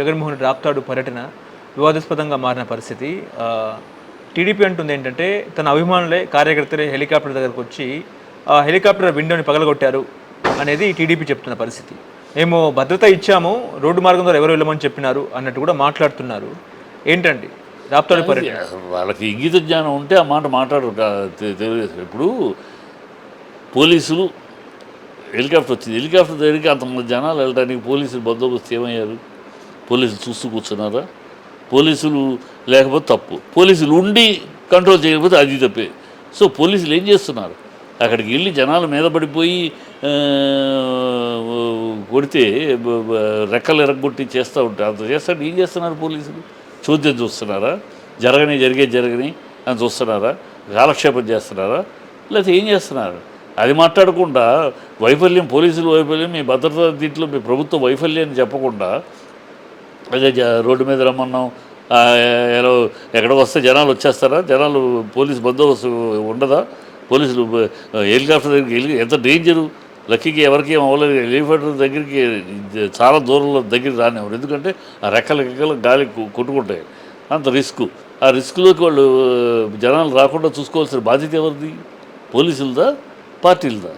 జగన్మోహన్ రెడ్డి రాప్తాడు పర్యటన వివాదాస్పదంగా మారిన పరిస్థితి. టీడీపీ అంటుంది ఏంటంటే తన అభిమానులే కార్యకర్తలే హెలికాప్టర్ దగ్గరకు వచ్చి ఆ హెలికాప్టర్ విండోని పగలగొట్టారు అనేది టీడీపీ చెప్తున్న పరిస్థితి. మేము భద్రత ఇచ్చాము రోడ్డు మార్గం ద్వారా ఎవరు వెళ్ళమని చెప్పినారు అన్నట్టు కూడా మాట్లాడుతున్నారు. ఏంటండి? రాప్తాడు పర్యటన. వాళ్ళకి ఇంగిత జ్ఞానం ఉంటే ఆ మాట మాట్లాడరు తెలుగుదేశం. ఇప్పుడు పోలీసులు హెలికాప్టర్ వచ్చింది. హెలికాప్టర్ దగ్గరికి అంతమంది జనాలు వెళ్ళడానికి పోలీసులు బందోబస్తు ఏమయ్యారు? పోలీసులు చూస్తూ కూర్చున్నారా? పోలీసులు లేకపోతే తప్పు. పోలీసులు ఉండి కంట్రోల్ చేయకపోతే అది తప్పే. సో పోలీసులు ఏం చేస్తున్నారు? అక్కడికి వెళ్ళి జనాల మీద పడిపోయి కొడితే రెక్కలు ఎరగొట్టి చేస్తూ ఉంటారు అంత చేస్తాడు. ఏం చేస్తున్నారు పోలీసులు? చూద్యం చూస్తున్నారా? జరగని జరిగే జరగని అని చూస్తున్నారా? కాలక్షేపం చేస్తున్నారా? లేకపోతే ఏం చేస్తున్నారు? అది మాట్లాడకుండా వైఫల్యం పోలీసుల వైఫల్యం మీ భద్రతా దీంట్లో మీ ప్రభుత్వ వైఫల్యాన్ని చెప్పకుండా అదే రోడ్డు మీద రమ్మన్నాం. ఆ, ఎలా ఎక్కడ వస్తే జనాలు వచ్చేస్తారా? జనాలు పోలీస్ బందోబస్తు ఉండదా? పోలీసులు హెలికాప్టర్ దగ్గరికి వెళ్ళి ఎంత డేంజరు? లక్కీకి ఎవరికి ఏం అవ్వలేదు. హెలికాప్టర్ దగ్గరికి చాలా దూరంలో దగ్గరికి రానివ్వరు. ఎందుకంటే ఆ రెక్కల రెక్కలు గాలి కొట్టుకుంటాయి. అంత రిస్క్. ఆ రిస్క్లోకి వాళ్ళు జనాలు రాకుండా చూసుకోవాల్సిన బాధ్యత ఎవరిది? పోలీసులదా? పార్టీలదా?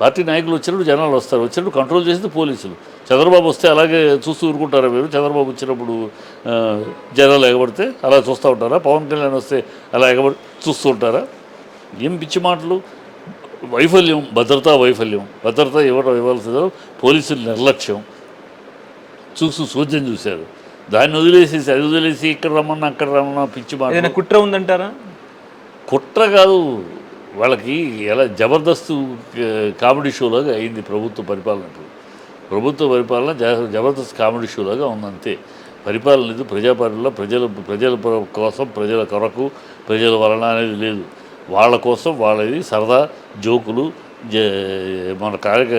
పార్టీ నాయకులు వచ్చినప్పుడు జనాలు వస్తారు. వచ్చినప్పుడు కంట్రోల్ చేసేది పోలీసులు. చంద్రబాబు వస్తే అలాగే చూస్తూ ఊరుకుంటారా మీరు? చంద్రబాబు వచ్చినప్పుడు జనాలు ఎగబడితే అలా చూస్తూ ఉంటారా? పవన్ కళ్యాణ్ వస్తే అలా ఎగబడి చూస్తూ ఉంటారా? ఏం పిచ్చి మాటలు? వైఫల్యం భద్రతా వైఫల్యం. భద్రత ఇవ్వడం ఇవ్వాల్సిందో పోలీసుల నిర్లక్ష్యం. చూసు సూచన చూశారు. దాన్ని వదిలేసేసి అది వదిలేసి ఇక్కడ రమ్మన్నా అక్కడ రమ్మన్నా పిచ్చి మాట కుట్ర ఉందంటారా? కుట్ర కాదు. వాళ్ళకి ఎలా జబర్దస్త్ కామెడీ షోలాగా అయింది ప్రభుత్వ పరిపాలన ప్రభుత్వ పరిపాలన జబర్దస్త్ కామెడీ షోలాగా ఉందంతే. పరిపాలన లేదు ప్రజాపాలనలో ప్రజల ప్రజల కోసం ప్రజల కొరకు ప్రజల వలన అనేది లేదు. వాళ్ళ కోసం వాళ్ళది సరదా జోకులు జ మన కార్యక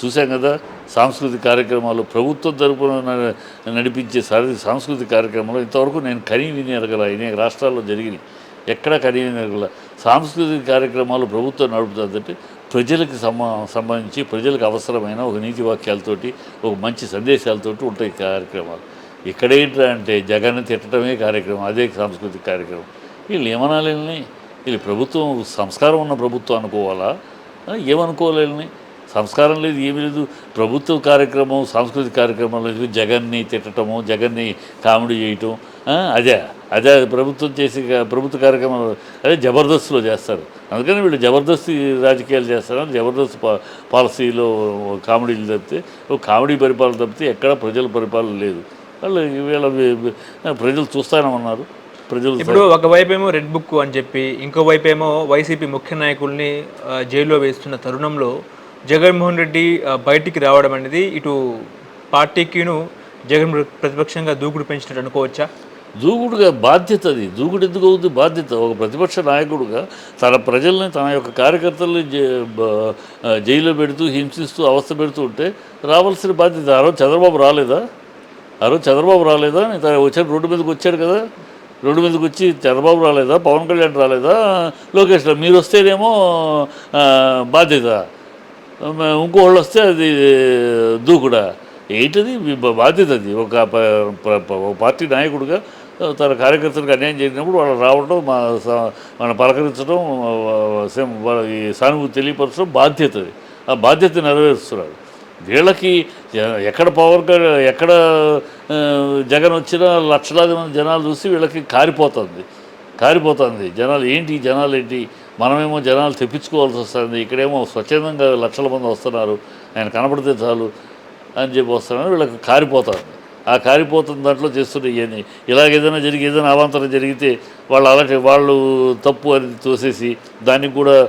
చూసాం కదా సాంస్కృతిక కార్యక్రమాలు ప్రభుత్వం తరపున నడిపించే సారి సాంస్కృతిక కార్యక్రమాలు ఇంతవరకు నేను కనీ విని ఎరగల అనేక రాష్ట్రాల్లో జరిగినాయి. ఎక్కడా కనీ విని ఎరగల. సాంస్కృతిక కార్యక్రమాలు ప్రభుత్వం నడుపుతుందంటే ప్రజలకు సంబంధించి ప్రజలకు అవసరమైన ఒక నీతి వాక్యాలతోటి ఒక మంచి సందేశాలతోటి ఉంటాయి కార్యక్రమాలు. ఇక్కడ అంటే జగన్ తిట్టడమే కార్యక్రమం అదే సాంస్కృతిక కార్యక్రమం. వీళ్ళు ఏమనాలని వీళ్ళు ప్రభుత్వం సంస్కారం ఉన్న ప్రభుత్వం అనుకోవాలా? ఏమనుకోలేని సంస్కారం లేదు ఏమీ లేదు. ప్రభుత్వ కార్యక్రమం సాంస్కృతిక కార్యక్రమాలు జగన్ని తిట్టడము జగన్ని కామెడీ చేయటం. అదే అదే ప్రభుత్వం చేసే ప్రభుత్వ కార్యక్రమాలు అదే జబర్దస్త్లో చేస్తారు. అందుకని వీళ్ళు జబర్దస్త్ రాజకీయాలు చేస్తారు. జబర్దస్త్ పా పాలసీలో కామెడీలు తప్పితే కామెడీ పరిపాలన తప్పితే ఎక్కడ ప్రజల పరిపాలన లేదు. వాళ్ళు వీళ్ళ ప్రజలు చూస్తానమన్నారు. ప్రజలు ఇప్పుడు ఒకవైపు ఏమో రెడ్ బుక్ అని చెప్పి ఇంకో వైపు ఏమో వైసీపీ ముఖ్య నాయకుల్ని జైల్లో వేస్తున్న తరుణంలో జగన్మోహన్ రెడ్డి బయటికి రావడం అనేది ఇటు పార్టీకిను జగన్ ప్రతిపక్షంగా దూకుడు పెంచినట్టు అనుకోవచ్చా? దూకుడుగా బాధ్యత అది. దూకుడు ఎందుకు అవుతుంది బాధ్యత. ఒక ప్రతిపక్ష నాయకుడుగా తన ప్రజల్ని తన యొక్క కార్యకర్తల్ని జైల్లో పెడుతూ హింసిస్తూ అవస్థ పెడుతూ ఉంటే రావాల్సిన బాధ్యత. ఆ రోజు చంద్రబాబు రాలేదా? ఆ రోజు చంద్రబాబు రాలేదా? నేను తను వచ్చాడు రోడ్డు మీదకి వచ్చాడు కదా. రోడ్డు మీదకి వచ్చి చంద్రబాబు రాలేదా? పవన్ కళ్యాణ్ రాలేదా? లోకేష్ మీరు వస్తేనేమో బాధ్యత. ఇంకోళ్ళు వస్తే అది దూకుడా? ఏంటది? బాధ్యత అది. ఒక ఒక పార్టీ నాయకుడిగా తన కార్యకర్తలకు అన్యాయం చేసినప్పుడు వాళ్ళు రావడం మా స- మన పలకరించడం సేమ్ ఈ సానుభూతి తెలియపరచడం బాధ్యత అది. ఆ బాధ్యత నెరవేరుస్తున్నాడు వీళ్ళకి ఎక్కడ పవర్ ఎక్కడ జగన్ వచ్చినా లక్షలాది మంది జనాలు చూసి వీళ్ళకి కారిపోతుంది. కారిపోతుంది. జనాలు ఏంటి? జనాలు ఏంటి? మనమేమో జనాలు తెప్పించుకోవాల్సి వస్తుంది. ఇక్కడేమో స్వచ్ఛందంగా లక్షల మంది వస్తున్నారు. ఆయన కనపడితే చాలు అని చెప్పి వస్తున్నారు. వీళ్ళకి కారిపోతారు. ఆ కారిపోతున్న దాంట్లో చేస్తున్న ఇవన్నీ. ఇలాగేదైనా జరిగి ఏదైనా అవాంతరం జరిగితే వాళ్ళు అలాంటి వాళ్ళు తప్పు అని తోసేసి దానికి కూడా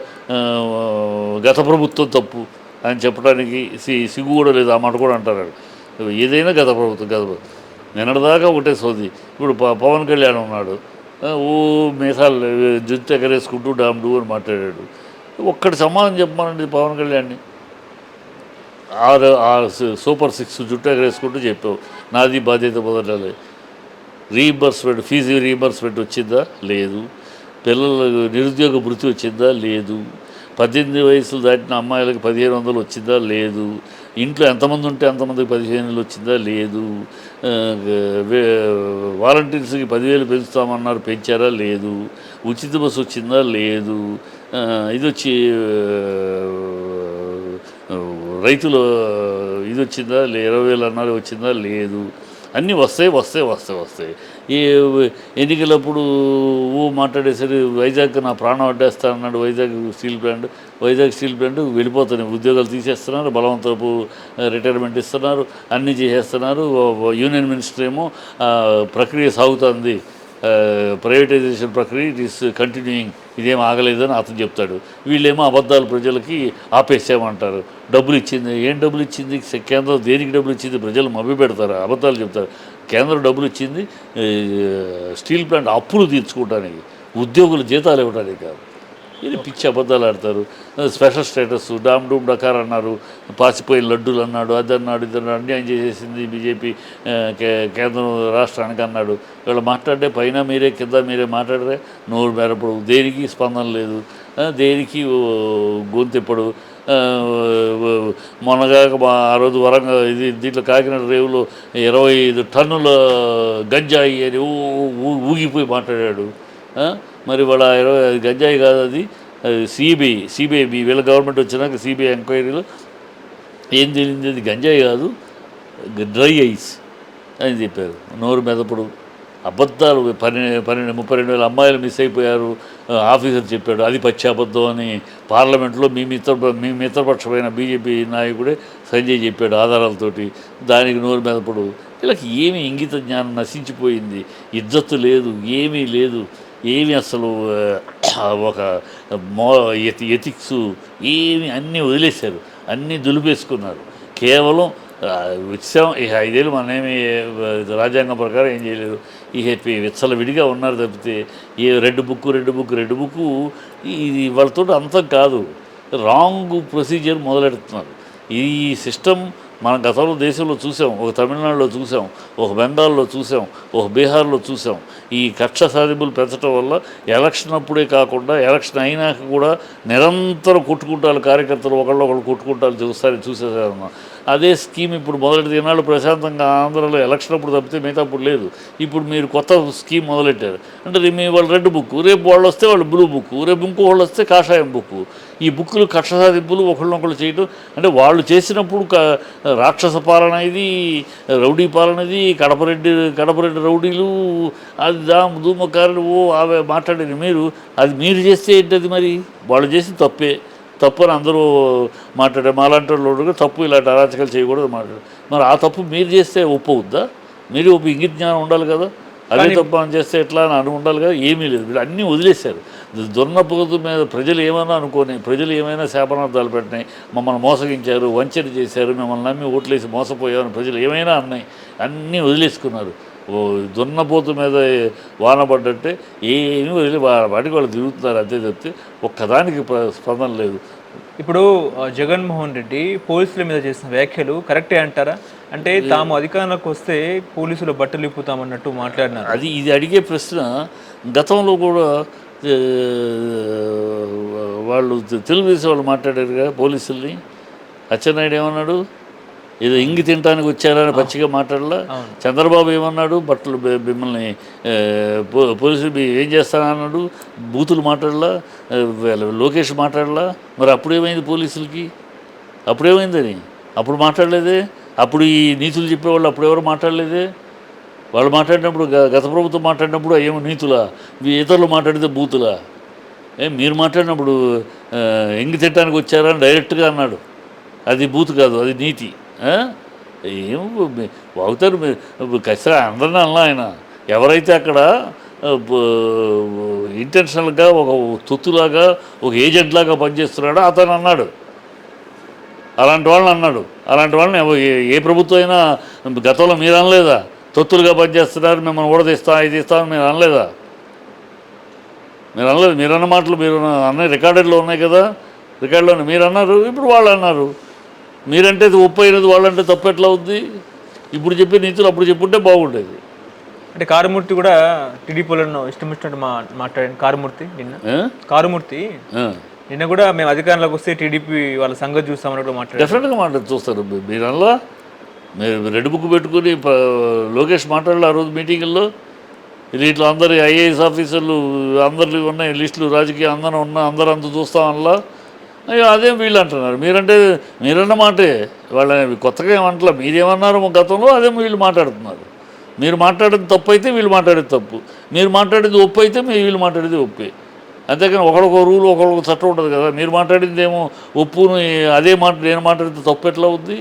గత ప్రభుత్వం తప్పు అని చెప్పడానికి సి సిగ్గు కూడా లేదు. ఆ మాట కూడా అంటారు. ఏదైనా గత ప్రభుత్వం గత ప్రభుత్వం. నిన్నటిదాకా ఒకటే సోది. ఇప్పుడు ప- పవన్ కళ్యాణ్ ఉన్నాడు. ఓ మీసాలు జుత్తు ఎగరేసుకుంటూ డామ్ డూ అని మాట్లాడాడు. ఒక్కటి సమాధానం చెప్పమనండి పవన్ కళ్యాణ్ని. ఆరు ఆ సూపర్ సిక్స్ జుట్టు ఎగరేసుకుంటూ చెప్పావు. నాది బాధ్యత మొదలలే రీయింబర్స్మెంట్ ఫీజు రీయింబర్స్మెంట్ వచ్చిందా? లేదు. పిల్లల నిరుద్యోగ భృతి వచ్చిందా? లేదు. పద్దెనిమిది వయసులు దాటిన అమ్మాయిలకు పదిహేను వందలు వచ్చిందా? లేదు. ఇంట్లో ఎంతమంది ఉంటే అంతమందికి పదిహేను వచ్చిందా? లేదు. వే- వాలంటీర్స్కి పదివేలు పెంచుతామన్నారు పెంచారా? లేదు. ఉచిత బస్సు వచ్చిందా? లేదు. ఇది వచ్చి రైతులు ఇది వచ్చిందా? లే ఇరవై వేలు అన్నారు వచ్చిందా? లేదు. అన్నీ వస్తాయి వస్తాయి వస్తాయి వస్తాయి. ఈ ఎన్నికలప్పుడు ఊ మాట్లాడేసరి వైజాగ్ నా ప్రాణం అడ్డేస్తా అన్నాడు. Vizag steel plant Vizag steel plant వెళ్ళిపోతున్నాయి. ఉద్యోగాలు తీసేస్తున్నారు బలవంతపు రిటైర్మెంట్ ఇస్తున్నారు అన్నీ చేసేస్తున్నారు. యూనియన్ మినిస్టర్ ఏమో ప్రక్రియ సాగుతుంది. ప్రైవేటైజేషన్ ప్రక్రియ ఇట్ ఈస్ కంటిన్యూయింగ్ ఇదేం ఆగలేదని అతను చెప్తాడు. వీళ్ళేమో అబద్ధాలు ప్రజలకి ఆపేసామంటారు డబ్బులు ఇచ్చింది ఏం డబ్బులు ఇచ్చింది? కేంద్రం దేనికి డబ్బులు ఇచ్చింది? ప్రజలు మభ్య పెడతారు? అబద్ధాలు చెప్తారు. కేంద్రం డబ్బులు ఇచ్చింది స్టీల్ ప్లాంట్ అప్పులు తీర్చుకోవడానికి ఉద్యోగులు జీతాలు ఇవ్వడానికి కాదు. ఇది పిచ్చి అబద్ధాలు ఆడతారు. Special status. డామ్ డూమ్ డకార్ అన్నారు పాసిపోయిన లడ్డూలు అన్నాడు అది అన్నాడు ఇది అన్యాయం చేసేసింది బీజేపీ కేంద్రం రాష్ట్రానికి అన్నాడు. వీళ్ళు మాట్లాడే పైన మీరే కింద మీరే మాట్లాడరే నోరు మేరపడు. దేనికి స్పందన లేదు. దేనికి ఓ, గొంతెప్పుడు ఆ, మొన్నగా మా- ఆ రోజు వరంగా ఇది దీంట్లో కాకినాడ రేవులో ఇరవై ఐదు టన్నుల గంజాయి అని ఊగిపోయి మాట్లాడాడు. మరి వాళ్ళ ఇరవై అది గంజాయి కాదు అది సిబిఐ సిబిఐ వీళ్ళ గవర్నమెంట్ వచ్చినాక సిబిఐ ఎంక్వైరీలో ఏం తెలియదు అది గంజాయి కాదు డ్రై ఐస్ అని చెప్పారు. నోరు మెదపడు. అబద్ధాలు పన్నెండు పన్నెండు ముప్పై రెండు వేల అమ్మాయిలు మిస్ అయిపోయారు. ఆఫీసర్ చెప్పాడు అది పచ్చి అబద్ధం అని పార్లమెంట్లో మీ మిత్ర మీ మిత్రపక్షమైన బీజేపీ నాయకుడే సంజయ్ చెప్పాడు ఆధారాలతోటి. దానికి నోరు మెదపడు. వీళ్ళకి ఏమి ఇంగిత జ్ఞానం నశించిపోయింది. ఇజ్జత్తు లేదు ఏమీ లేదు. ఏమి అసలు ఒక మో ఎతి ఎథిక్స్ ఏమి అన్నీ వదిలేశారు. అన్నీ దులిపేసుకున్నారు. కేవలం విత్సం ఈ ఐదేళ్ళు మనమేమి రాజ్యాంగం ప్రకారం ఏం చేయలేదు. ఈ హెపీ విడిగా ఉన్నారు తప్పితే ఏ red book red book red book ఇది వాళ్ళతో అంతం కాదు. రాంగ్ ప్రొసీజర్ మొదలెడుతున్నారు. ఈ సిస్టమ్ మనం గతంలో దేశంలో చూసాం ఒక తమిళనాడులో చూసాం ఒక బెంగాల్లో చూసాం ఒక బీహార్లో చూసాం. ఈ కక్ష సాధింపులు పెంచడం వల్ల ఎలక్షన్ అప్పుడే కాకుండా ఎలక్షన్ అయినాక కూడా నిరంతరం కొట్టుకుంటారు కార్యకర్తలు ఒకళ్ళు ఒకళ్ళు కొట్టుకుంటారు చూస్తారు చూసేసారమ్మా. అదే స్కీమ్ ఇప్పుడు మొదలెడితే ఈనాడు ప్రశాంతంగా ఆంధ్రలో ఎలక్షన్ అప్పుడు తప్పితే మిగతా అప్పుడు లేదు. ఇప్పుడు మీరు కొత్త స్కీమ్ మొదలెట్టారు. అంటే మీ వాళ్ళు రెడ్ బుక్ రేపు వాళ్ళు వస్తే వాళ్ళు బ్లూ బుక్ రేపు ఇంకో వాళ్ళు వస్తే కాషాయం బుక్. ఈ బుక్కులు కక్ష సాధింపులు ఒకళ్ళనొకళ్ళు చేయటం. అంటే వాళ్ళు చేసినప్పుడు రాక్షస పాలన ఇది రౌడీ పాలన ఇది కడపరెడ్డి కడపరెడ్డి రౌడీలు అది దా ధూమకారులు ఓ ఆమె మాట్లాడేది మీరు. అది మీరు చేస్తే ఏంటది మరి? వాళ్ళు చేసి తప్పే. తప్పు అని అందరూ మాట్లాడే మాలాంటి వాళ్ళు తప్పు ఇలాంటి అరాచకాలు చేయకూడదు మాట్లాడు మరి ఆ తప్పు మీరు చేస్తే ఒప్పు అవుద్దా? మీరు ఒక ఇంగిత జ్ఞానం ఉండాలి కదా. అదే తప్పు అని చేస్తే ఎట్లా అని అని ఉండాలి కదా. ఏమీ లేదు. వీళ్ళు అన్నీ వదిలేశారు. దున్నపోతు మీద ప్రజలు ఏమైనా అనుకోని ప్రజలు ఏమైనా శాపనార్థాలు పెట్టినాయి మమ్మల్ని మోసగించారు వంచన చేశారు మిమ్మల్ని నమ్మి ఓట్లేసి మోసపోయామని ప్రజలు ఏమైనా అన్నాయి అన్నీ వదిలేసుకున్నారు. దున్నపోతు మీద వాన పడ్డంటే ఏమీ వదిలి వా- వాటికి వాళ్ళు తిరుగుతున్నారు అంతే తప్పితే ఒక్కదానికి స్పందన లేదు. ఇప్పుడు జగన్మోహన్ రెడ్డి పోలీసుల మీద చేసిన వ్యాఖ్యలు కరెక్టే అంటారా? అంటే తాము అధికారంలోకి వస్తే పోలీసులు బట్టలు ఇప్పుతామన్నట్టు మాట్లాడినారు. అది ఇది అడిగే ప్రశ్న గతంలో కూడా వాళ్ళు తెలుగుదేశం వాళ్ళు మాట్లాడారుగా పోలీసుల్ని. అచ్చెన్నాయుడు ఏమన్నాడు? ఏదో ఇంగి తినడానికి వచ్చారని పచ్చిగా మాట్లాడలా. చంద్రబాబు ఏమన్నాడు? బట్టలు మిమ్మల్ని పోలీసులు ఏం చేస్తానన్నాడు బూతులు మాట్లాడలా. లోకేష్ మాట్లాడలా. మరి అప్పుడేమైంది పోలీసులకి? అప్పుడేమైందని అప్పుడు మాట్లాడలేదే? అప్పుడు ఈ నీతులు చెప్పేవాళ్ళు అప్పుడు ఎవరు మాట్లాడలేదే? వాళ్ళు మాట్లాడినప్పుడు గ- గత ప్రభుత్వం మాట్లాడినప్పుడు ఏమో నీతులా? ఇతరులు మాట్లాడితే బూతులా? ఏ మీరు మాట్లాడినప్పుడు ఎంగి తిట్టడానికి వచ్చారని డైరెక్ట్గా అన్నాడు. అది బూత్ కాదు అది నీతి? ఏం మీ- వాగుతారు మీరు. కసిరా అందరినీ ఆయన. ఎవరైతే అక్కడ ఇంటెన్షనల్గా ఒక తొత్తులాగా ఒక ఏజెంట్ లాగా పనిచేస్తున్నాడో అతను అన్నాడు. అలాంటి వాళ్ళని అన్నాడు. అలాంటి వాళ్ళని ఏ- ప్రభుత్వం అయినా గతంలో మీరు అనలేదా? తొత్తులుగా పనిచేస్తున్నారు మిమ్మల్ని ఊడదీస్తాం ఇది ఇస్తామని మీరు అనలేదా? మీరు అనలేదు. మీరు అన్న మాటలు మీరు అన్న రికార్డెడ్లో ఉన్నాయి కదా. రికార్డులో మీరు అన్నారు. ఇప్పుడు వాళ్ళు అన్నారు. మీరంటే ఇది ఒప్పు అయినది వాళ్ళంటే తప్పు ఎట్లా ఉంది ఇప్పుడు చెప్పే నీతులు అప్పుడు చెప్పుంటే బాగుండేది. అంటే కారుమూర్తి కూడా టీడీపీలను ఇష్టం మా మాట్లాడాను కారుమూర్తి నిన్న? కారుమూర్తి. నిన్న కూడా మేము అధికారంలోకి వస్తే టీడీపీ వాళ్ళ సంగతి చూస్తామని కూడా మాట్లాడారు డెఫినెట్గా మాట్లాడి చూస్తారు. మీ- మీరల్లా మీరు రెడ్ బుక్ పెట్టుకుని లోకేష్ మాట్లాడాలి ఆ రోజు మీటింగుల్లో. ఇట్లా అందరు ఐఏఎస్ ఆఫీసర్లు అందరు ఉన్నాయి లిస్టులు రాజకీయ అందరం ఉన్న అందరూ అంత చూస్తామల్లా అయ్యో అదే వీళ్ళు అంటున్నారు మీరంటే మీరన్న మాటే. వాళ్ళ కొత్తగా ఏమంటలే మీరేమన్నారు గతంలో అదే వీళ్ళు మాట్లాడుతున్నారు. మీరు మాట్లాడేది తప్పు అయితే వీళ్ళు మాట్లాడేది తప్పు. మీరు మాట్లాడేది ఒప్పు అయితే మీ వీళ్ళు మాట్లాడేది ఒప్పే. అంతేకాని ఒకరికొక రూల్ ఒకరికొక చట్టం ఉంటుంది కదా. మీరు మాట్లాడింది ఏమో ఒప్పును అదే మాట నేను మాట్లాడితే తప్పు ఎట్లా అవుద్ది?